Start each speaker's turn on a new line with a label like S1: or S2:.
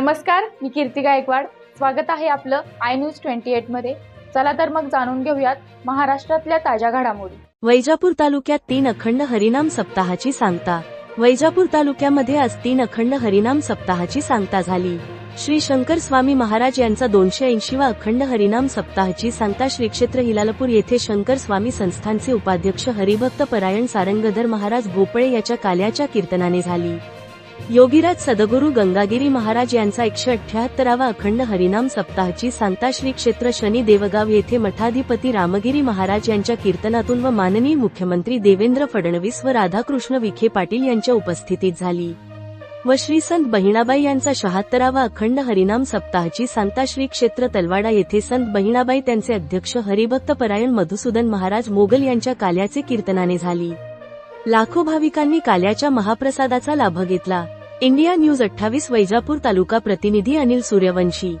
S1: नमस्कार मी कीर्ती गायकवाड. स्वागत आहे आपलं आय न्यूज ट्वेंटी एटमध्ये. चला तर मग जाणून घेऊयात महाराष्ट्रातल्या ताज्या घडामोडी.
S2: वैजापूर तालुक्यात तीन अखंड हरिनाम सप्ताहाची सांगता. वैजापूर तालुक्यामध्ये आज तीन अखंड हरिनाम सप्ताहाची सांगता झाली. श्री शंकर स्वामी महाराज यांचा दोनशे ऐंशीवा अखंड हरिनाम सप्ताहाची सांगता श्री क्षेत्र हिलालपूर येथे शंकर स्वामी संस्थानचे उपाध्यक्ष हरिभक्त परायण सारंगधर महाराज भोपळे याच्या काल्याच्या कीर्तनाने झाली. योगीराज सदगुरु गंगागिरी महाराज यांचा एकशे अठ्याहत्तरावा अखंड हरिनाम सप्ताहाची सांता श्री क्षेत्र शनी देवगाव येथे मठाधिपती रामगिरी महाराज यांच्या कीर्तनातून व माननीय मुख्यमंत्री देवेंद्र फडणवीस व राधाकृष्ण विखे पाटील यांच्या उपस्थितीत झाली. व श्री संत बहिणाबाई यांचा शहात्तरावा अखंड हरिनाम सप्ताहाची सांता श्री क्षेत्र तलवाडा येथे संत बहिणाबाई त्यांचे अध्यक्ष हरिभक्त परायण मधुसूदन महाराज मोगल यांच्या काल्याचे कीर्तनाने झाली. लाखो भाविकांनी काल्याच्या महाप्रसादाचा लाभ घेतला. इंडिया न्यूज अठ्ठावीस वैजापूर तालुका प्रतिनिधी अनिल सूर्यवंशी.